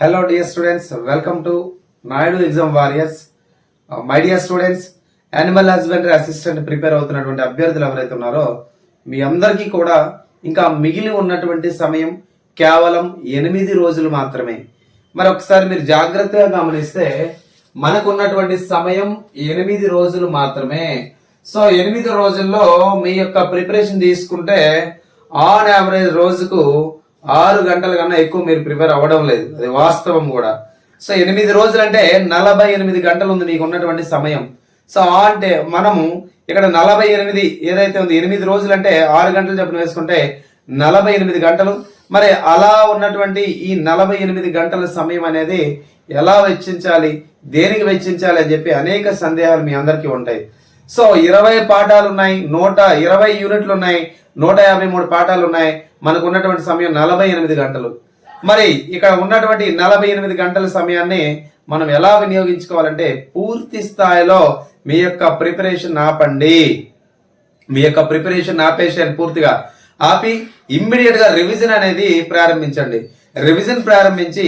Hello dear students welcome to Naidu exam warriors my dear students animal husbandry assistant prepare అవుతున్నటువంటి అభ్యర్థులు ఎవరైతే ఉన్నారో మీ అందరికీ కూడా ఇంకా మిగిలి ఉన్నటువంటి సమయం కేవలం ఎనిమిది రోజులు మాత్రమే. మరి ఒకసారి మీరు జాగ్రత్తగా గమనిస్తే మనకున్నటువంటి సమయం ఎనిమిది రోజులు మాత్రమే. సో ఎనిమిది రోజుల్లో మీ యొక్క ప్రిపరేషన్ తీసుకుంటే ఆన్ యావరేజ్ రోజుకు ఆరు గంటల కన్నా ఎక్కువ మీరు ప్రిపేర్ అవ్వడం లేదు. అది వాస్తవం కూడా. సో ఎనిమిది రోజులు అంటే నలభై ఎనిమిది గంటలు ఉంది మీకు ఉన్నటువంటి సమయం. సో ఆ అంటే మనము ఇక్కడ నలభై ఎనిమిది ఏదైతే ఉంది ఎనిమిది రోజులు అంటే ఆరు గంటలు చెప్పిన వేసుకుంటే నలభై ఎనిమిది గంటలు. మరి అలా ఉన్నటువంటి ఈ నలభై ఎనిమిది గంటల సమయం అనేది ఎలా వెచ్చించాలి దేనికి వెచ్చించాలి అని చెప్పి అనేక సందేహాలు మీ అందరికీ ఉంటాయి. సో ఇరవై పాఠాలు ఉన్నాయి నూట ఇరవై యూనిట్లు ఉన్నాయి నూట యాభై మూడు పాఠాలు ఉన్నాయి మనకు ఉన్నటువంటి సమయం నలభై ఎనిమిది గంటలు. మరి ఇక్కడ ఉన్నటువంటి నలభై ఎనిమిది గంటల సమయాన్ని మనం ఎలా వినియోగించుకోవాలంటే పూర్తి స్థాయిలో మీ యొక్క ప్రిపరేషన్ ఆపండి. మీ యొక్క ప్రిపరేషన్ ఆపేషన్ పూర్తిగా ఆపి ఇమ్మీడియట్గా రివిజన్ అనేది ప్రారంభించండి. రివిజన్ ప్రారంభించి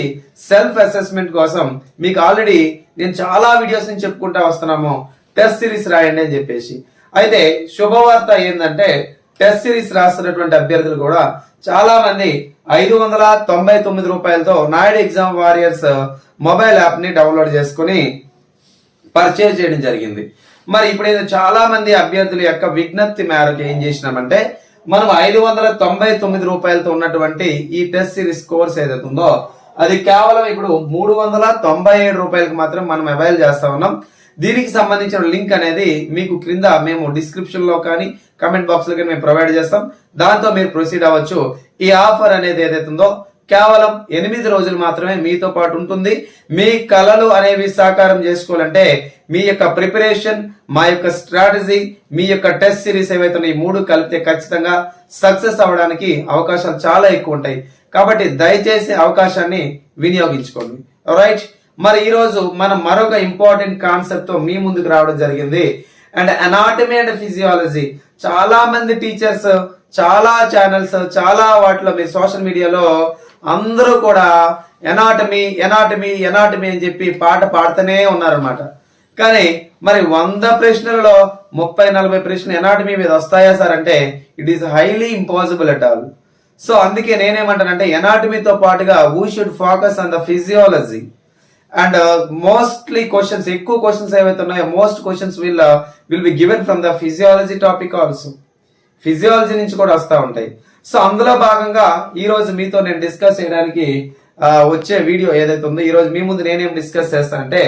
సెల్ఫ్ అసెస్మెంట్ కోసం మీకు ఆల్రెడీ నేను చాలా వీడియోస్ నుంచి చెప్పుకుంటా వస్తున్నాము. టెస్ట్ సిరీస్ రాయండి అని చెప్పేసి. అయితే శుభవార్త ఏంటంటే టెస్ట్ సిరీస్ రాస్తున్నటువంటి అభ్యర్థులు కూడా చాలా మంది ఐదు వందల తొంభై తొమ్మిది రూపాయలతో నాయుడు ఎగ్జామ్ వారియర్స్ మొబైల్ యాప్ని డౌన్లోడ్ చేసుకుని పర్చేజ్ చేయడం జరిగింది. మరి ఇప్పుడు ఏదో చాలా మంది అభ్యర్థుల యొక్క విజ్ఞప్తి మేరకు ఏం చేసినామంటే మనం ఐదు వందల తొంభై తొమ్మిది రూపాయలతో ఉన్నటువంటి ఈ టెస్ట్ సిరీస్ కోర్స్ ఏదైతే ఉందో అది కేవలం ఇప్పుడు మూడు వందల తొంభై ఏడు రూపాయలకు మాత్రం మనం అవైల్ చేస్తా ఉన్నాం. దీనికి సంబంధించిన లింక్ అనేది మీకు క్రింద మేము డిస్క్రిప్షన్లో కానీ కమెంట్ బాక్స్లో కానీ మేము ప్రొవైడ్ చేస్తాం. దాంతో మీరు ప్రొసీడ్ అవ్వచ్చు. ఈ ఆఫర్ అనేది ఏదైతే ఉందో కేవలం ఎనిమిది రోజులు మాత్రమే మీతో పాటు ఉంటుంది. మీ కళలు అనేవి సాకారం చేసుకోవాలంటే మీ యొక్క ప్రిపరేషన్ మా యొక్క స్ట్రాటజీ మీ యొక్క టెస్ట్ సిరీస్ ఏవైతే ఈ మూడు కలిపితే ఖచ్చితంగా సక్సెస్ అవ్వడానికి అవకాశాలు చాలా ఎక్కువ ఉంటాయి. కాబట్టి దయచేసి అవకాశాన్ని వినియోగించుకోండి. రైట్ మరి ఈరోజు మనం మరొక ఇంపార్టెంట్ కాన్సెప్ట్తో మీ ముందుకు రావడం జరిగింది. అండ్ అనాటమీ అండ్ ఫిజియాలజీ చాలా మంది టీచర్స్ చాలా ఛానల్స్ చాలా వాటిలో మీ సోషల్ మీడియాలో అందరూ కూడా ఎనాటమీ ఎనాటమీ ఎనాటమీ అని చెప్పి పాట పాడుతూనే ఉన్నారన్నమాట. కానీ మరి వంద ప్రశ్నలలో ముప్పై నలభై ప్రశ్నలు ఎనాటమీ మీద వస్తాయా సార్ అంటే it is highly impossible at all so అందుకే నేనేమంటానంటే ఎనాటమీతో పాటుగా we should focus on the physiology and mostly questions ఎక్కువ క్వశ్చన్స్ ఏవైతే ఉన్నాయో most questions will will be given from the physiology topic also physiology నుంచి కూడా వస్తూ ఉంటాయి. సో అందులో భాగంగా ఈ రోజు మీతో నేను డిస్కస్ చేయడానికి వచ్చే వీడియో ఏదైతే ఉందో ఈ రోజు మీ ముందు నేనేం డిస్కస్ చేస్తానంటే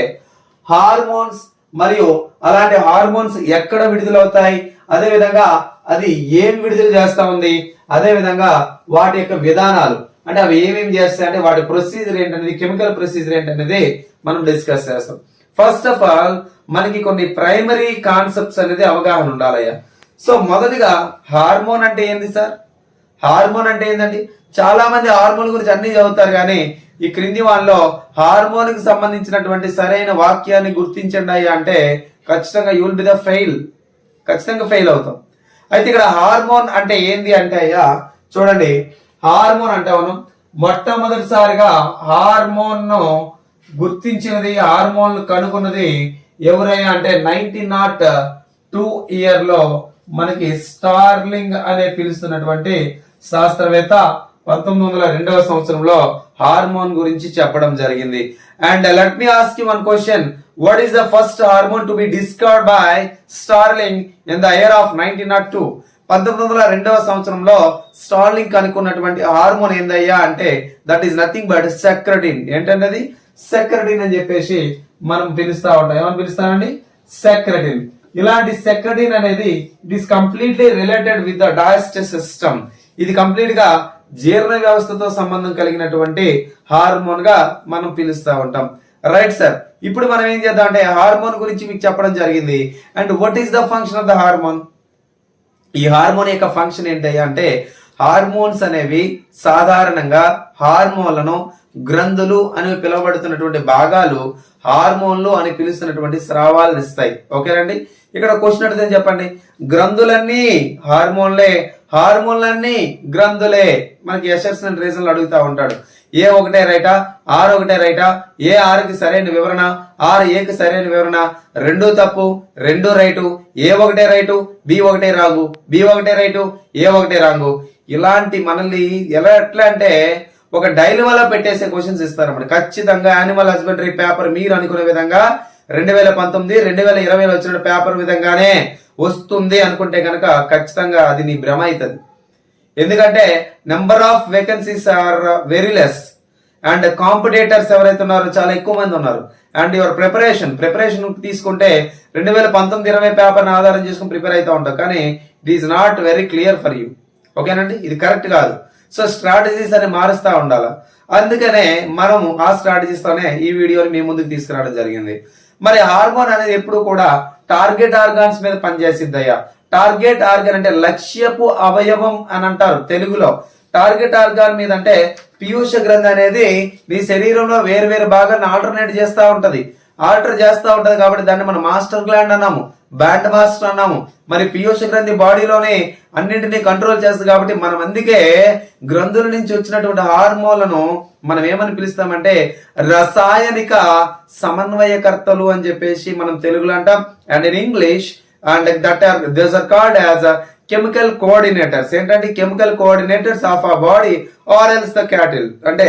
హార్మోన్స్ మరియు అలాంటి హార్మోన్స్ ఎక్కడ విడుదలవుతాయి? అదే విధంగా అది ఏం విడుదల చేస్తా ఉంది? అదే విధంగా వాటి యొక్క విధానాలు. అంటే అవి ఏమేమి చేస్తాయి? అంటే వాటి ప్రొసీజర్ ఏంటనేది కెమికల్ ప్రొసీజర్ ఏంటనేది మనం డిస్కస్ చేస్తాం. ఫస్ట్ ఆఫ్ ఆల్ మనకి కొన్ని ప్రైమరీ కాన్సెప్ట్స్ అనేది అవగాహన ఉండాలయ్యా. సో మొదటిగా హార్మోన్ అంటే ఏంది సార్ హార్మోన్ అంటే ఏంటండి చాలా మంది హార్మోన్ గురించి అన్ని చదువుతారు కానీ ఈ క్రింది వాళ్ళలో హార్మోన్కి సంబంధించినటువంటి సరైన వాక్యాన్ని గుర్తించండి అయ్యా అంటే ఖచ్చితంగా you will be the fail ఖచ్చితంగా ఫెయిల్ అవుతాం. అయితే ఇక్కడ హార్మోన్ అంటే ఏంది అంటే అయ్యా చూడండి. హార్మోన్ అంటే మనం మొట్టమొదటిసారిగా హార్మోన్ను గుర్తించినది హార్మోన్ కనుగొన్నది ఎవరైనా అంటే నైన్టీన్ నాట్ టూ ఇయర్లో మనకి స్టార్లింగ్ అనే పిలుస్తున్నటువంటి శాస్త్రవేత్త పంతొమ్మిది వందల రెండవ సంవత్సరంలో హార్మోన్ గురించి చెప్పడం జరిగింది. And let me ask you one question. What is the first hormone to be discovered by Starling in the year of nineteen nought two పంతొమ్మిది వందల రెండవ సంవత్సరంలో స్టార్లింగ్ కనుక్కున్నటువంటి హార్మోన్ ఏందయ్యా అంటే that is nothing but secretin ఏంటన్నది secretin అని చెప్పేసి మనం పిలుస్తా ఉంటాం. ఏమని పిలుస్తామండి సెక్రటిన్ ఇలాంటి సెక్రటిన్ అనేది it is completely related with the digestive system ఇది కంప్లీట్గా జీర్ణ వ్యవస్థతో సంబంధం కలిగినటువంటి హార్మోన్గా మనం పిలుస్తూ ఉంటాం. రైట్ సార్ ఇప్పుడు మనం ఏం చేద్దాం అంటే హార్మోన్ గురించి మీకు చెప్పడం జరిగింది. And what is the function of the hormone ఈ హార్మోన్ యొక్క ఫంక్షన్ ఏంటి అంటే హార్మోన్స్ అనేవి సాధారణంగా హార్మోన్లను గ్రంథులు అని పిలువబడుతున్నటువంటి భాగాలు హార్మోన్లు అని పిలుస్తున్నటువంటి స్రావాలను ఇస్తాయి ఓకేనండి ఇక్కడ క్వశ్చన్ అడిగితే చెప్పండి? గ్రంథులన్నీ హార్మోన్లే హార్మోన్లన్నీ గ్రంథులే. మనకి ఎస్ఎస్ రీజన్లు అడుగుతా ఉంటాడు. ఏ ఒకటే రైటా? ఆర్ ఒకటే రైటా? ఏ ఆరుకి సరైన వివరణ? ఆర్ ఏకి సరైన వివరణ? రెండు తప్పు రెండు రైటు. ఏ ఒకటే రైటు? బి ఒకటే రాంగు. బి ఒకటే రైటు? ఏ ఒకటే రాంగు. ఇలాంటి మనల్ని ఎలా ఎట్లా అంటే ఒక డైల్ వల్ల పెట్టేసే క్వశ్చన్స్ ఇస్తారన్నమాట. ఖచ్చితంగా యానిమల్ హస్బెండరీ పేపర్ మీరు అనుకునే విధంగా రెండు వేల పంతొమ్మిది రెండు వేల ఇరవైలో వచ్చిన పేపర్ విధంగానే వస్తుంది అనుకుంటే కనుక ఖచ్చితంగా అది నీ భ్రమ అవుతుంది. ఎందుకంటే number of vacancies are very less. And competitors ఎవరైతే ఉన్నారో చాలా ఎక్కువ మంది ఉన్నారు. అండ్ యువర్ ప్రిపరేషన్ ప్రిపరేషన్ తీసుకుంటే రెండు వేల పంతొమ్మిది ఇరవై పేపర్ని ఆధారం చేసుకుని ప్రిపేర్ అవుతూ ఉంటాం కానీ it is not very clear for you. ఓకేనండి? ఇది కరెక్ట్ కాదు. సో స్ట్రాటజీస్ అని మారుస్తూ ఉండాలి? అందుకనే మనము ఆ స్ట్రాటజీస్తోనే ఈ వీడియోని మీ ముందుకు తీసుకురావడం జరిగింది. మరి హార్మోన్ అనేది ఎప్పుడు కూడా టార్గెట్ ఆర్గాన్స్ మీద పనిచేసిద్దయ్యా టార్గెట్ ఆర్గన్ అంటే లక్ష్యపు అవయవం అని అంటారు తెలుగులో. టార్గెట్ ఆర్గాన్ మీద అంటే పీయూష గ్రంథి అనేది మీ శరీరంలో వేరు వేరు భాగాన్ని ఆల్టర్నేట్ చేస్తూ ఉంటది. ఆల్టర్ చేస్తూ ఉంటది కాబట్టి దాన్ని మనం మాస్టర్ గ్లాండ్ అన్నాము. బ్యాండ్ మాస్టర్ అన్నాము. మరి పీయూష గ్రంథి బాడీలోనే అన్నింటినీ కంట్రోల్ చేస్తుంది కాబట్టి మనం అందుకే గ్రంథుల నుంచి వచ్చినటువంటి హార్మోన్లను మనం ఏమని పిలుస్తామంటే రసాయనిక సమన్వయకర్తలు అని చెప్పేసి మనం తెలుగులో అంటాం. And in English and that are this are called as chemical coordinators ఏంటంటే chemical coordinators of a body are else the cattle అంటే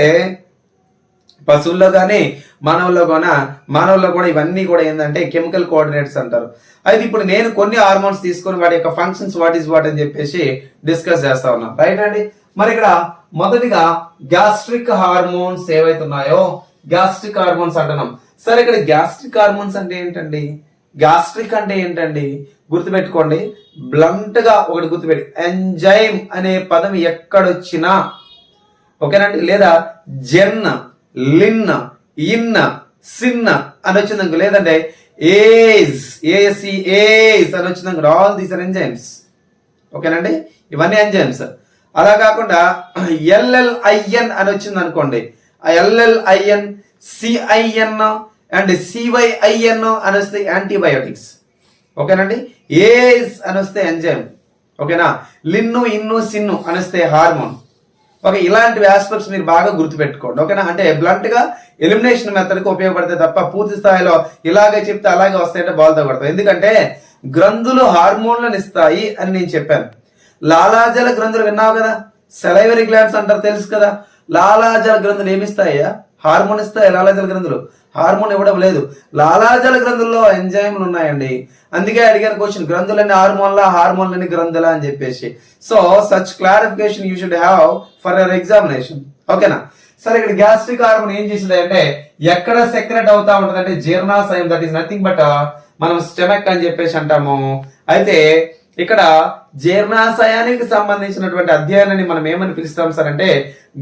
పశువుల్లో కానీ మానవుల్లో కూడా మానవుల్లో కూడా ఇవన్నీ కూడా ఏంటంటే కెమికల్ కోఆర్డినేట్స్ అంటారు. అయితే ఇప్పుడు నేను కొన్ని హార్మోన్స్ తీసుకొని వాటి యొక్క ఫంక్షన్స్ వాట్ ఈస్ వాట్ అని చెప్పేసి డిస్కస్ చేస్తా ఉన్నా. రైట్ అండి మరి ఇక్కడ మొదటిగా గ్యాస్ట్రిక్ హార్మోన్స్ ఏవైతే ఉన్నాయో గ్యాస్ట్రిక్ హార్మోన్స్ అంటున్నాం. సరే ఇక్కడ గ్యాస్ట్రిక్ హార్మోన్స్ అంటే ఏంటండి? గ్యాస్ట్రిక్ అంటే ఏంటండి? గుర్తుపెట్టుకోండి. బ్లంట్గా ఒకటి గుర్తుపెట్టి. ఎంజైమ్ అనే పదం ఎక్కడొచ్చినా ఓకేనండి లేదా జెన్ లిన్న ఇన్ సిన్న అని వచ్చిందనుకో లేదంటే ఏజ్ ఏఎస్సి ఏజ్ అని వచ్చిందనుకో ఆల్ దీస్ ఆర్ ఎంజైమ్స్ ఓకేనండి? ఇవన్నీ ఎంజైమ్స్ అలా కాకుండా ఎల్ఎల్ఐఎన్ అని వచ్చింది అనుకోండి ఆ ఎల్ఎల్ఐఎన్ సిఐఎన్ అండ్ సివైఐఎన్ అని వస్తే యాంటీబయోటిక్స్ ఓకేనండి? ఏజ్ అని వస్తే ఎంజైమ్ ఓకేనా? లిన్ను ఇన్ను సిన్ను అని వస్తే హార్మోన్ ఓకే ఇలాంటి ఆస్పెక్ట్స్ మీరు బాగా గుర్తుపెట్టుకోండి. ఓకేనా? అంటే బ్లంట్గా ఎలిమినేషన్ మెథడ్కి తప్ప పూర్తి స్థాయిలో ఇలాగే చెప్తే అలాగే వస్తాయంటే బాల్తో కొడతాం. ఎందుకంటే గ్రంథులు హార్మోన్లను ఇస్తాయి అని నేను చెప్పాను. లాలాజల గ్రంథులు విన్నావు కదా? సెలైవరీ గ్లాండ్స్ అంటారు తెలుసు కదా? లాలాజల గ్రంథులు ఏమిస్తాయా హార్మోన్ ఇస్తాయి లాలాజల గ్రంథులు? హార్మోన్ ఇవ్వడం లేదు. లాలాజల గ్రంథుల్లో ఎంజైమ్లు ఉన్నాయండి. అందుకే అడిగాను క్వశ్చన్ గ్రంథులన్నీ హార్మోన్లా హార్మోన్లని గ్రంథులా అని చెప్పేసి. So such clarification you should have for your examination ఓకేనా సరే ఇక్కడ గ్యాస్ట్రిక్ హార్మోన్ ఏం చేసింది అంటే ఎక్కడ సెక్రెట్ అవుతా ఉంటుంది అంటే జీర్ణాశయం దట్ ఈస్ నథింగ్ బట్ మనం స్టెమక్ అని చెప్పేసి అంటాము. అయితే ఇక్కడ జీర్ణాశయానికి సంబంధించినటువంటి అధ్యయనాన్ని మనం ఏమని పిలుస్తాం సార్ అంటే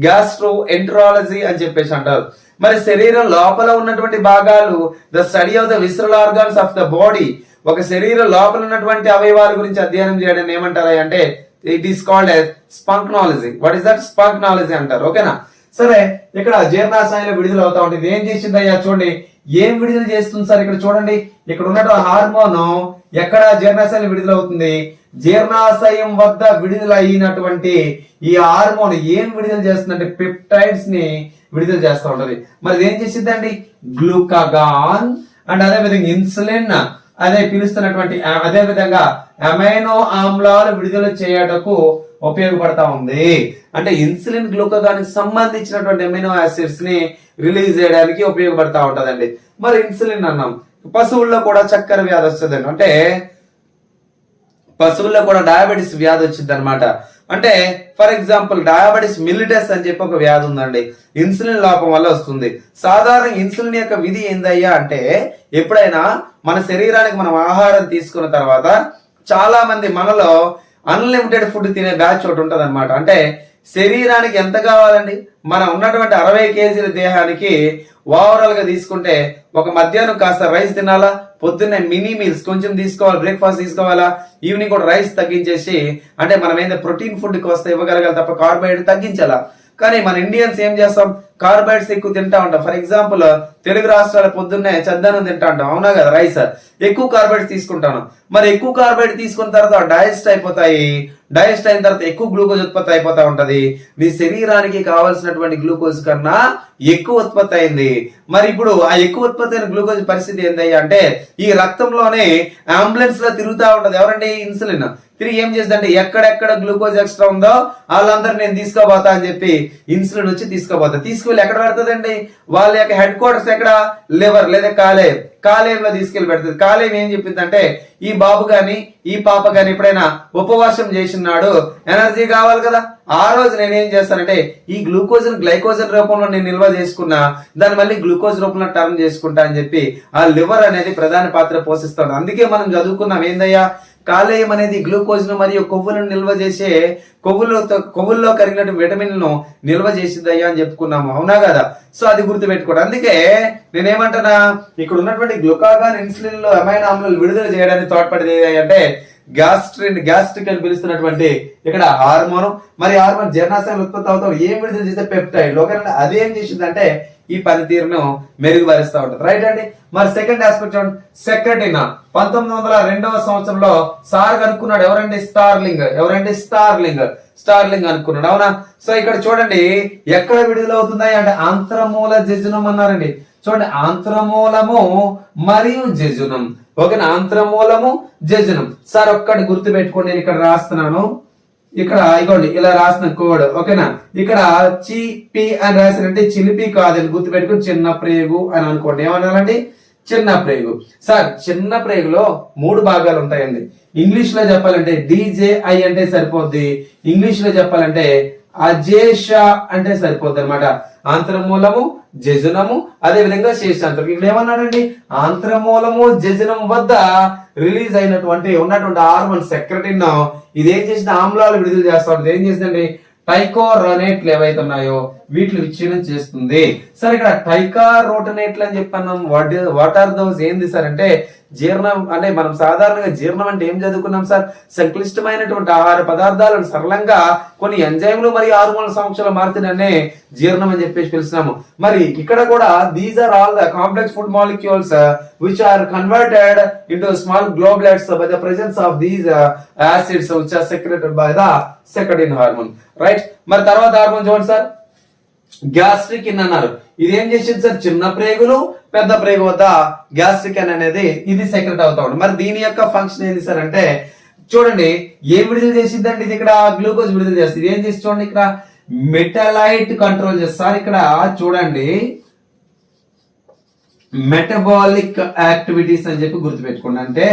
గ్యాస్ట్రో ఎంట్రాలజీ అని చెప్పేసి అంటారు. మరి శరీరం లోపల ఉన్నటువంటి భాగాలు the study of the visceral organs of the body ఒక శరీరం లోపల ఉన్నటువంటి అవయవాల గురించి అధ్యయనం చేయడం ఏమంటారా అంటే it is called splanchnology what is that splanchnology అంటారు. ఓకేనా సరే ఇక్కడ జీర్ణాశయంలో విడుదల అవుతా ఉంటుంది ఏం చేసింది అయ్యా చూడండి. ఏం విడుదల చేస్తుంది సార్ ఇక్కడ చూడండి. ఇక్కడ ఉన్నటువంటి హార్మోన్ ఎక్కడ జీర్ణాశయం విడుదల అవుతుంది? జీర్ణాశయం వద్ద విడుదల అయినటువంటి ఈ హార్మోన్ ఏం విడుదల చేస్తుందంటే పెప్టైడ్స్ని విడుదల చేస్తూ ఉంటది. మరి ఏం చేసిద్దండి? గ్లూకాగాన్ అండ్ అదే విధంగా ఇన్సులిన్ అదే పిలుస్తున్నటువంటి అదే విధంగా అమైనో ఆమ్లాలు విడుదల చేయటకు ఉపయోగపడతా ఉంది. అంటే ఇన్సులిన్ గ్లూకోగానికి సంబంధించినటువంటి అమైనో యాసిడ్స్ని రిలీజ్ చేయడానికి ఉపయోగపడతా ఉంటదండి. మరి ఇన్సులిన్ అన్నాం. పశువుల్లో కూడా చక్కెర వ్యాధి వస్తుందండి. అంటే పశువుల్లో కూడా డయాబెటీస్ వ్యాధి వచ్చింది అనమాట అంటే ఫర్ ఎగ్జాంపుల్ డయాబెటీస్ మిలిటస్ అని చెప్పి ఒక వ్యాధి ఉందండి. ఇన్సులిన్ లోపం వల్ల వస్తుంది. సాధారణ ఇన్సులిన్ యొక్క విధి ఏందయ్యా అంటే ఎప్పుడైనా మన శరీరానికి మనం ఆహారం తీసుకున్న తర్వాత చాలా మంది మనలో అన్లిమిటెడ్ ఫుడ్ తినే బ్యాచ్ ఒకటి అనమాట అంటే శరీరానికి ఎంత కావాలండి? మనం ఉన్నటువంటి అరవై కేజీల దేహానికి ఓవరాల్గా తీసుకుంటే ఒక మధ్యాహ్నం కాస్త రైస్ తినాలా? పొద్దున్నే మినీ మీల్స్ కొంచెం తీసుకోవాలి బ్రేక్ఫాస్ట్ తీసుకోవాలా? ఈవినింగ్ కూడా రైస్ తగ్గించేసి అంటే మనం ఏంటంటే ప్రోటీన్ ఫుడ్కి వస్తే ఇవ్వగలగాలి తప్ప కార్బోహైడ్రేట్ తగ్గించాలా? కానీ మన ఇండియన్స్ ఏం చేస్తాం? కార్బోహైడ్రేట్స్ ఎక్కువ తింటా ఉంటాం. ఫర్ ఎగ్జాంపుల్ తెలుగు రాష్ట్రాల పొద్దున్నే చద్దనం తింటా ఉంటాం. అవునా కదా రైస్ ఎక్కువ కార్బోహైడ్రేట్స్ తీసుకుంటాను. మరి ఎక్కువ కార్బోహైడ్రేట్ తీసుకున్న తర్వాత డైజెస్ట్ అయిపోతాయి. డైజెస్ట్ అయిన తర్వాత ఎక్కువ గ్లూకోజ్ ఉత్పత్తి అయిపోతా ఉంటది. మీ శరీరానికి కావాల్సినటువంటి గ్లూకోజ్ కన్నా ఎక్కువ ఉత్పత్తి అయింది. మరి ఇప్పుడు ఆ ఎక్కువ ఉత్పత్తి అయిన గ్లూకోజ్ పరిస్థితి ఏందయ్యా అంటే ఈ రక్తంలోనే అంబులెన్స్లో తిరుగుతా ఉంటది. ఎవరండి? ఇన్సులిన్ తిరిగి ఏం చేస్తుందంటే ఎక్కడెక్కడ గ్లూకోజ్ ఎక్స్ట్రా ఉందో వాళ్ళందరూ నేను తీసుకోబోతా అని చెప్పి ఇన్సులిన్ వచ్చి తీసుకోబోతా. తీసుకువెళ్ళి ఎక్కడ పెడుతుందండి? వాళ్ళ యొక్క హెడ్ క్వార్టర్స్ ఎక్కడ? లివర్ లేదా కాలేయం. కాలేయంలో తీసుకెళ్ళి పెడుతుంది. కాలేయం ఏం చెప్పిందంటే ఈ బాబు గాని ఈ పాప గాని ఎప్పుడైనా ఉపవాసం చేసినాడు ఎనర్జీ కావాలి కదా. ఆ రోజు నేనేం చేస్తానంటే ఈ గ్లూకోజ్ గ్లైకోజన్ రూపంలో నేను నిల్వ చేసుకున్నా దాన్ని మళ్ళీ గ్లూకోజ్ రూపంలో టర్న్ చేసుకుంటా అని చెప్పి ఆ లివర్ అనేది ప్రధాన పాత్ర పోషిస్తాడు అందుకే మనం చదువుకున్నాం ఏందయ్యా? కాలేయం అనేది గ్లూకోజ్ను మరియు కొవ్వులను నిల్వ చేసే కొవ్వులతో కొవ్వుల్లో కరిగినటువంటి విటమిన్ను నిల్వ చేసిందయ్యా అని చెప్పుకున్నాము. అవునా కదా? సో అది గుర్తు పెట్టుకోండి అందుకే నేనేమంటున్నా ఇక్కడ ఉన్నటువంటి గ్లూకాగాన్ ఇన్సులిన్లో ఆమ్లాలు విడుదల చేయడానికి తోడ్పడేది అంటే గ్యాస్ట్రిన్ గ్యాస్ట్రిక్ అని పిలుస్తున్నటువంటి ఇక్కడ హార్మోన్. మరి హార్మోన్ జీర్ణాశయం ఉత్పత్తి అవుతాం ఏం విడుదల చేస్తే పెప్టైడ్? లోకల్ అది ఏం చేసిందంటే ఈ పనితీరును మెరుగుపరుస్తూ ఉంటుంది. రైట్ అండి? మరి సెకండ్ ఆస్పెక్ట్ చూడండి. సెక్రటరీనా? పంతొమ్మిది వందల రెండవ సంవత్సరంలో సార్ కనుక్కున్నాడు ఎవరండి? స్టార్లింగ్. ఎవరండి? స్టార్లింగ్. స్టార్లింగ్ అనుకున్నాడు. అవునా? సో ఇక్కడ చూడండి ఎక్కడ విడుదల అవుతున్నాయి అంటే ఆంత్రమూల జజనం అన్నారండి. చూడండి ఆంత్రమూలము మరియు జజనం. ఓకేనా? ఆంత్రమూలము జజనం. సార్ ఒక్కటి గుర్తు పెట్టుకోండి నేను ఇక్కడ రాస్తున్నాను. ఇక్కడ ఇగోండి ఇలా రాసిన కోడ్ ఓకేనా? ఇక్కడ చిపి అని రాసినంటే చిలిపి కాదని గుర్తుపెట్టుకుని చిన్న ప్రేగు అని అనుకోండి. ఏమనాలండి? చిన్న ప్రేగు. సార్ చిన్న ప్రేగులో మూడు భాగాలు ఉంటాయండి. ఇంగ్లీష్లో చెప్పాలంటే డిజేఐ అంటే సరిపోద్ది. ఇంగ్లీష్లో చెప్పాలంటే అజేష అంటే సరిపోద్ది అనమాట ఆంతరమూలము జజనము అదే విధంగా శేషాంతరం. ఇక్కడ ఏమన్నాడండి? ఆంతరమూలము జజనం వద్ద రిలీజ్ అయినటువంటి ఉన్నటువంటి హార్మోన్ సెక్రటిన్ ఇది ఏం చేసిన ఆమ్లాలు విడుదల చేస్తా ఉంటుంది ఏం చేసిందండి? టైకోరనేట్లు ఏవైతే ఉన్నాయో వీటిని విచ్ఛిన్నం చేస్తుంది. సార్ ఇక్కడ టైకారోటనేట్లు అని చెప్పాను వాట్ వాట్ ఆర్ దోస్? ఏంది సార్ అంటే జీర్ణం అంటే మనం సాధారణంగా జీర్ణం అంటే ఏం చదువుకున్నాం సార్? సంక్లిష్టమైనటువంటి ఆహార పదార్థాలను సరళంగా కొన్ని ఎంజైమ్లు మరియు హార్మోన్ల సమక్షంలో మారుతుందనే జీర్ణం అని చెప్పేసి పిలుస్తున్నాము మరి ఇక్కడ కూడా these are all the complex food molecules which are converted into small globules by the presence of these acids which are secreted by the secretin hormone right మరి తర్వాత హార్మోన్ చూడండి సార్? గ్యాస్ట్రిక్ ఇన్ అన్నారు. ఇది ఏం చేసింది sir? చిన్న ప్రేగులు పెద్ద ప్రేగు వద్ద గ్యాస్ట్రిక్ ఇన్ అనేది ఇది సెక్రెట్ అవుతా ఉంటుంది మరి దీని యొక్క ఫంక్షన్ ఏంది సార్ అంటే చూడండి ఏం విడుదల చేసిందంటే ఇది ఇక్కడ? గ్లూకోజ్ విడుదల చేస్తుంది. ఏం చేసి చూడండి ఇక్కడ? మెటలైట్ కంట్రోల్ చేస్తారు ఇక్కడ చూడండి. మెటబాలిక్ యాక్టివిటీస్ అని చెప్పి గుర్తుపెట్టుకోండి. అంటే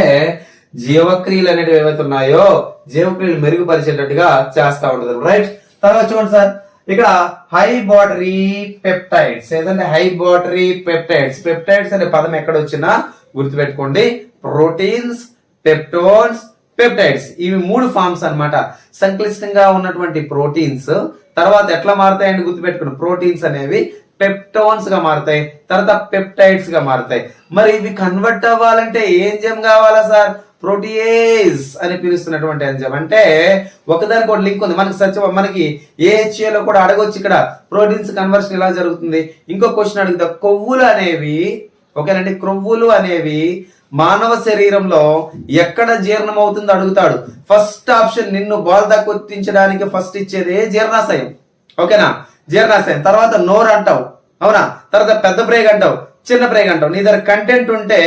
జీవక్రియలు అనేవి ఏవైతే ఉన్నాయో జీవక్రియలు మెరుగుపరిచేటట్టుగా చేస్తా ఉంటుంది. రైట్? తర్వాత చూడండి సార్. ఇక్కడ హై బాటరీ పెప్టైడ్స్. ఏదంటే హై బాటరీ పెప్టైడ్స్. పెప్టైడ్స్ అనే పదం ఎక్కడ వచ్చినా గుర్తుపెట్టుకోండి. Proteins peptones peptides. ఇవి మూడు ఫామ్స్ అనమాట సంక్లిష్టంగా ఉన్నటువంటి ప్రోటీన్స్. తర్వాత ఎట్లా మారుతాయని గుర్తుపెట్టుకోండి. ప్రోటీన్స్ అనేవి పెప్టోన్స్గా మారుతాయి. తర్వాత పెప్టైడ్స్గా మారుతాయి. మరి ఇవి కన్వర్ట్ అవ్వాలంటే ఏం జమ్ కావాలా సార్? ప్రోటీయేజ్ అని పిలుస్తున్నటువంటి ఎంజైమ్ అంటే ఒకదానికి ఒకటి లింక్ ఉంది. మనకి సత్య మనకి ఏహెచ్ఏలో కూడా అడగొచ్చు ఇక్కడ. ప్రోటీన్స్ కన్వర్షన్ ఎలా జరుగుతుంది? ఇంకో క్వశ్చన్ అడుగుతా. కొవ్వులు అనేవి ఓకేనండి? క్రొవ్వులు అనేవి మానవ శరీరంలో ఎక్కడ జీర్ణం అవుతుందో అడుగుతాడు. ఫస్ట్ ఆప్షన్ నిన్ను బోల్దా కొత్తించడానికి ఫస్ట్ ఇచ్చేది జీర్ణాశయం. ఓకేనా? జీర్ణాశయం. తర్వాత నోరు అంటావు అవునా? తర్వాత పెద్ద బ్రేక్ అంటావు. చిన్న బ్రేక్ అంటావు. నీ దగ్గర కంటెంట్ ఉంటే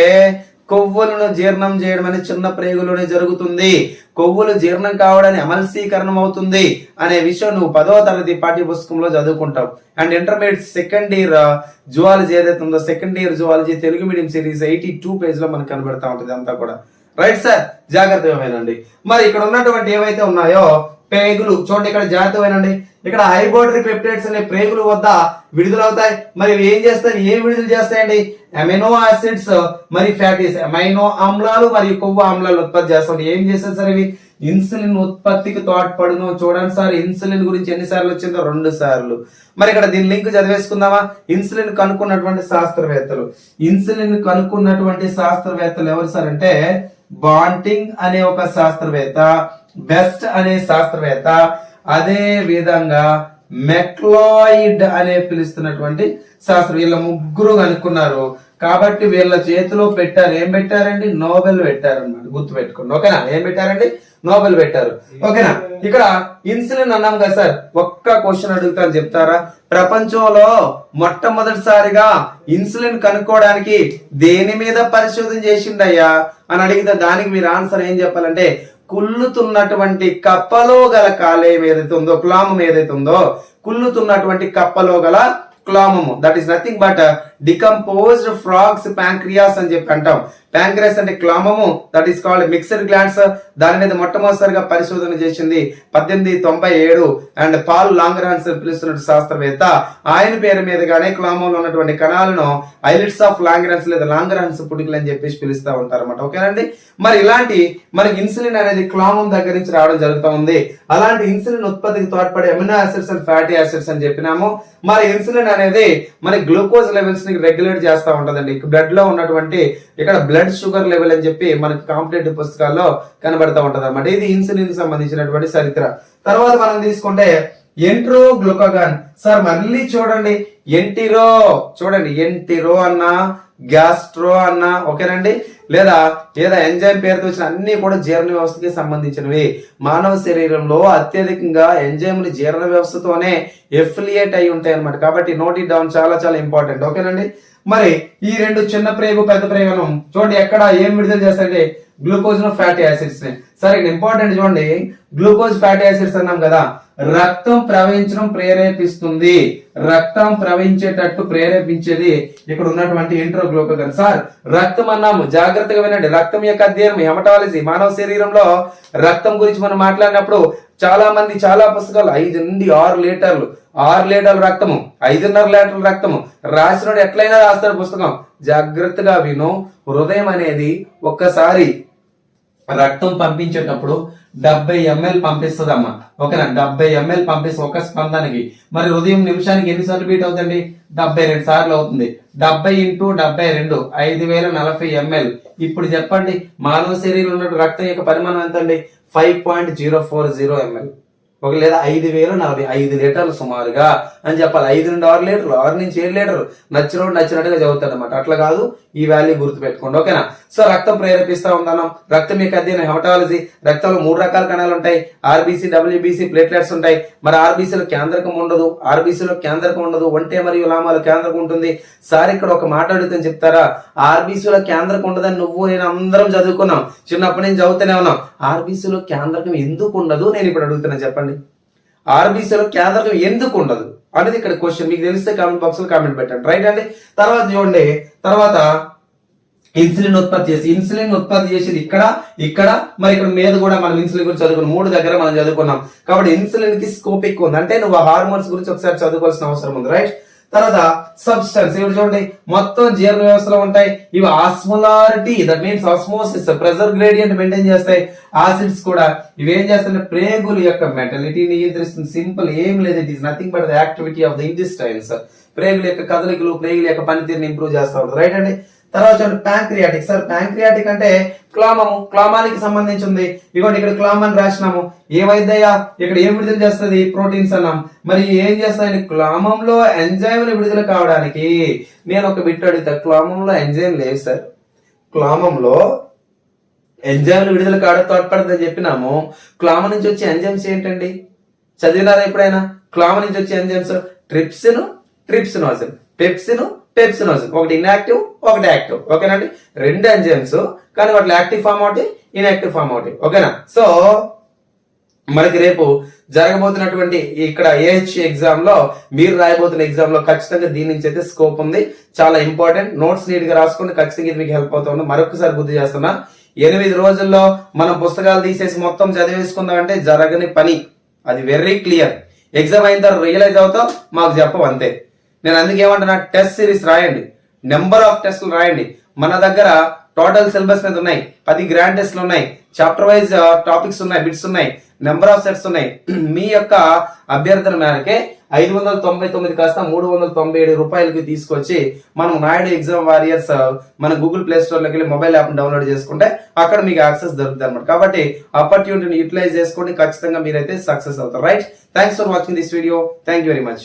కొవ్వులను జీర్ణం చేయడం అనేది చిన్న ప్రేగులోనే జరుగుతుంది. కొవ్వులు జీర్ణం కావడానికి అమల్సీకరణం అవుతుంది అనే విషయం నువ్వు పదో తరగతి పాఠ్య పుస్తకంలో చదువుకుంటావు. And intermediate second year zoology ఏదైతే ఉందో second year zoology Telugu medium series eighty two పేజ్లో మనకు కనబడతా ఉంటుంది అంతా కూడా. Right sir? జాగ్రత్తగా మరి ఇక్కడ ఉన్నటువంటి ఏవైతే ఉన్నాయో పేగులు. చూడండి ఇక్కడ జాగ్రత్తమేనండి ఇక్కడ హైబోటరీ పెప్టైడ్స్ అనే ప్రేగులు వద్ద విడుదలవుతాయి. మరి ఏం చేస్తాయి? ఏం విడుదల చేస్తాయండి? అమైనో ఆసిడ్స్ మరి ఫ్యాటీస్ అమైనో ఆమ్లాలు మరియు కొవ్వు ఆమ్లాలు ఉత్పత్తి చేస్తాయి ఏం చేస్తాయి సార్ ఇవి? ఇన్సులిన్ ఉత్పత్తికి తోడ్పడును. చూడండి సార్ ఇన్సులిన్ గురించి ఎన్నిసార్లు వచ్చిందో? రెండు సార్లు. మరి ఇక్కడ దీని లింక్ చదివేసుకుందామా? ఇన్సులిన్ కనుక్కున్నటువంటి శాస్త్రవేత్తలు. ఇన్సులిన్ కనుక్కున్నటువంటి శాస్త్రవేత్తలు ఎవరు సార్ అంటే? బాంటింగ్ అనే ఒక శాస్త్రవేత్త. బెస్ట్ అనే శాస్త్రవేత్త అదే విధంగా మెక్లాయిడ్ అనే పిలుస్తున్నటువంటి శాస్త్రం వీళ్ళ ముగ్గురు కనుక్కున్నారు. కాబట్టి వీళ్ళ చేతిలో పెట్టారు. ఏం పెట్టారండి? నోబెల్ పెట్టారు అన్నమాట గుర్తు పెట్టుకోండి ఓకేనా? ఏం పెట్టారండి? నోబెల్ పెట్టారు. ఓకేనా? ఇక్కడ ఇన్సులిన్ అన్నాం కదా సార్. ఒక్క క్వశ్చన్ అడుగుతాను చెప్తారా? ప్రపంచంలో మొట్టమొదటిసారిగా ఇన్సులిన్ కనుక్కోవడానికి దేని మీద పరిశోధన చేసిండయ్యా? అని అడిగితే దానికి మీరు ఆన్సర్ ఏం చెప్పాలంటే కుల్లుతున్నటువంటి కప్పలో గల కాలేయం ఏదైతే ఉందో క్లామం ఏదైతే ఉందో కుళ్ళుతున్నటువంటి కప్పలో గల క్లామము. That is nothing but decomposed frogs pancreas అని చెప్పి అంటాం. ప్యాంక్రియాస్ అంటే క్లామము that is called mixer glands దాని మీద మొట్టమొదటిసారిగా పరిశోధన చేసింది పద్దెనిమిది తొంభై ఏడు. అండ్ పాల్ లాంగ్రాన్స్ పిలుస్తున్న శాస్త్రవేత్త ఆయన పేరు మీదగానే క్లామంలో ఉన్నటువంటి కణాలను ఐలిట్స్ ఆఫ్ లాంగ్రాన్స్ లేదా లాంగ్రాన్స్ పుట్టుకలు అని చెప్పేసి పిలుస్తూ ఉంటారు అనమాట ఓకేనండి మరి ఇలాంటి మనకి ఇన్సులిన్ అనేది క్లామం దగ్గర నుంచి రావడం జరుగుతూ ఉంది. అలాంటి ఇన్సులిన్ ఉత్పత్తికి తోడ్పడే amino acids and fatty acids అని చెప్పినాము. మరి ఇన్సులిన్ అనేది మన గ్లూకోజ్ లెవెల్స్ని రెగ్యులేట్ చేస్తూ ఉంటదండి. బ్లడ్లో ఉన్నటువంటి ఇక్కడ బ్లడ్ షుగర్ లెవెల్ అని చెప్పి మనకి కాంపిటేటివ్ పుస్తకాల్లో కనబడతా ఉంటది అనమాట ఇది ఇన్సులిన్ సంబంధించినటువంటి చరిత్ర. తర్వాత మనం తీసుకుంటే ఎంట్రో గ్లూకోగాన్ సార్ మళ్ళీ చూడండి. ఎంటిరో చూడండి. ఎంటిరో అన్నా గ్యాస్ట్రో అన్నా ఓకేనండి? లేదా లేదా ఎంజైమ్ పేరుతో వచ్చిన అన్ని కూడా జీర్ణ వ్యవస్థకి సంబంధించినవి. మానవ శరీరంలో అత్యధికంగా ఎంజైములు జీర్ణ వ్యవస్థతోనే ఎఫిలియేట్ అయి ఉంటాయి అనమాట కాబట్టి నోట్ ఇట్ డౌన్ చాలా చాలా ఇంపార్టెంట్. ఓకేనండి? మరి ఈ రెండు చిన్న ప్రేగు పెద్ద ప్రేగనం చూడండి ఎక్కడ ఏం విడుదల చేస్తారంటే గ్లూకోజ్ను ఫ్యాటీ యాసిడ్స్ని. సరే ఇంపార్టెంట్ చూడండి. గ్లూకోజ్ ఫ్యాటీ యాసిడ్స్ అన్నాం కదా రక్తం ప్రవహించడం ప్రేరేపిస్తుంది. రక్తం ప్రవహించేటట్టు ప్రేరేపించేది ఇక్కడ ఉన్నటువంటి ఇంట్రో ఇంట్రోగ్లూకోగన్ సార్ రక్తం అన్నాము. జాగ్రత్తగా వినండి. రక్తం యొక్క అధ్యయనం హెమటాలజీ మానవ శరీరంలో రక్తం గురించి మనం మాట్లాడినప్పుడు చాలా మంది చాలా పుస్తకాలు ఐదు నుండి ఆరు లీటర్లు. ఆరు లీటర్ల రక్తము ఐదున్నర లీటర్ల రక్తము. రాసినోడు ఎట్లయినా రాస్తాడు పుస్తకం. జాగ్రత్తగా విను. హృదయం అనేది ఒక్కసారి రక్తం పంపించేటప్పుడు డెబ్బై ఎంఎల్ పంపిస్తుందమ్మా. ఓకేనా? డెబ్బై ఎంఎల్ పంపిస్తే ఒక స్పందనకి. మరి ఉదయం నిమిషానికి ఎన్నిసార్లు బీట్ అవుతుంది? డెబ్బై రెండు సార్లు అవుతుంది. డెబ్బై ఇంటూ డెబ్బై రెండు ఐదు వేల నలభై ఎంఎల్. ఇప్పుడు చెప్పండి మానవ శరీరంలో ఉన్న రక్తం యొక్క పరిమాణం ఎంత అండి 5.040 ml ఒక లేదా ఐదు వేలు నలభై ఐదు లీటర్లు సుమారుగా అని చెప్పాలి. ఐదు నుండి ఆరు లీటర్లు ఆరు నుంచి ఏడు లీటర్లు. నచ్చినోడు నచ్చినట్టుగా చదువుతాడు అనమాట అట్లా కాదు ఈ వాల్యూ గుర్తు పెట్టుకోండి ఓకేనా? సో రక్తం ప్రేరేపిస్తా ఉందన్నాం. రక్తం యొక్క అధ్యయనం హెమటాలజీ. రక్తంలో మూడు రకాల కణాలు ఉంటాయి. ఆర్బీసీ డబ్ల్యూబీసీ ప్లేట్లెట్స్ ఉంటాయి. మరి ఆర్బీసీలో కేంద్రకం ఉండదు. ఆర్బీసీలో కేంద్రకం ఉండదు. ఒంటె మరియు లామాల కేంద్రకం ఉంటుంది. సార్ ఇక్కడ ఒక మాట అడుగుతాను చెప్తారా? ఆర్బీసీలో కేంద్రకం ఉండదని నువ్వు నేను అందరం చదువుకున్నాం. చిన్నప్పటి నుంచి చదువుతూనే ఉన్నాం. ఆర్బీసీలో కేంద్రకం ఎందుకు ఉండదు? నేను ఇప్పుడు అడుగుతున్నా చెప్పండి. ఆర్బీసీలో కేంద్రకం ఎందుకు ఉండదు అనేది ఇక్కడ క్వశ్చన్ మీకు తెలిస్తే కామెంట్ బాక్స్లో కామెంట్ పెట్టండి. రైట్ అండి? తర్వాత చూడండి. తర్వాత ఇన్సులిన్ ఉత్పత్తి చేసి ఇన్సులిన్ ఉత్పత్తి చేసేది ఇక్కడ ఇక్కడ మరి ఇక్కడ మీద కూడా మనం ఇన్సులిన్ గురించి చదువుకున్నాం. మూడు దగ్గర మనం చదువుకున్నాం. కాబట్టి ఇన్సులిన్కి స్కోప్ ఎక్కువ ఉంది. అంటే నువ్వు హార్మోన్స్ గురించి ఒకసారి చదువుకోవాల్సిన అవసరం ఉంది. రైట్ తర్వాత సబ్స్టెన్స్ ఇవి చూడండి. మొత్తం జీర్ణ వ్యవస్థలో ఉంటాయి. ఇవి osmolarity that means osmosis pressure gradient maintain చేస్తాయి. ఆసిడ్స్ కూడా. ఇవి ఏం చేస్తాయి ప్రేగుల యొక్క మెటలిటీ నియంత్రిస్తుంది. సింపుల్ ఏం లేదు. It is nothing but the activity of the intestines ప్రేగుల యొక్క కదలికలు ప్రేగుల యొక్క పనితీరుని ఇంప్రూవ్ చేస్తూ ఉంటుంది. రైట్ అండి? తర్వాత చూడండి ప్యాంక్రియాటిక్ సార్ ప్యాంక్రియాటిక్ అంటే క్లామము క్లామానికి సంబంధించింది ఇదిగోండి ఇక్కడ క్లామని రాసినాము. ఏమైందయ్యా ఇక్కడ ఏం విడుదల చేస్తుంది? ప్రోటీన్స్ అన్నాం. మరి ఏం చేస్తాయండి? క్లామంలో ఎంజైమ్లు విడుదల కావడానికి నేను ఒక బిట్ అడుగుతా. క్లామంలో ఎంజైమ్ లేవు సార్. క్లామంలో ఎంజైమ్లు విడుదల కాడ తోడ్పడుతుందని చెప్పినాము. క్లామ నుంచి వచ్చే ఎంజైమ్స్ ఏంటండి? చదివినారా ఎప్పుడైనా? క్లామ నుంచి వచ్చే ఎంజైమ్స్? ట్రిప్సిన్ అసలు. పెప్సిన్ పెప్సినోజ్ ఒకటి ఇన్యాక్టివ్ ఒకటి యాక్టివ్ ఓకేనండి రెండు ఎంజైమ్స్ కానీ వాటి యాక్టివ్ ఫామ్ ఒకటి ఇన్యాక్టివ్ ఫామ్ ఒకటి. ఓకేనా? సో మనకి రేపు జరగబోతున్నటువంటి ఇక్కడ ఏహెచ్ ఎగ్జామ్లో మీరు రాయబోతున్న ఎగ్జామ్లో ఖచ్చితంగా దీని నుంచి అయితే స్కోప్ ఉంది. చాలా ఇంపార్టెంట్ నోట్స్ నీట్గా రాసుకుని ఖచ్చితంగా ఇది మీకు హెల్ప్ అవుతుంది మరొకసారి గుర్తు చేస్తున్నా ఎనిమిది రోజుల్లో మనం పుస్తకాలు తీసేసి మొత్తం చదివేసుకుందాం అంటే జరగని పని. అది వెరీ క్లియర్ ఎగ్జామ్ అయిన తర్వాత రియలైజ్ అవుతాం. మాకు చెప్పవు అంతే. నేను అందుకేమంటున్నా టెస్ట్ సిరీస్ రాయండి. నెంబర్ ఆఫ్ టెస్ట్లు రాయండి. మన దగ్గర టోటల్ సిలబస్ మీద ఉన్నాయి పది గ్రాండ్ టెస్ట్లు ఉన్నాయి చాప్టర్ వైజ్ టాపిక్స్ ఉన్నాయి బిట్స్ ఉన్నాయి నెంబర్ ఆఫ్ సెట్స్ ఉన్నాయి. మీ యొక్క అభ్యర్థన మేరకే ఐదు వందల తొంభై తొమ్మిది కాస్త మూడు వందల తొంభై ఏడు రూపాయలకి తీసుకొచ్చి మనం నాయుడు ఎగ్జామ్ వారియర్స్ మన గూగుల్ ప్లే స్టోర్లోకి వెళ్ళి మొబైల్ యాప్ డౌన్లోడ్ చేసుకుంటే అక్కడ మీకు యాక్సెస్ దొరుకుతుంది అనమాట కాబట్టి ఆపర్చునిటీని యూటిలైజ్ చేసుకోండి. ఖచ్చితంగా మీరైతే సక్సెస్ అవుతారు. Right thanks for watching this video thank you very much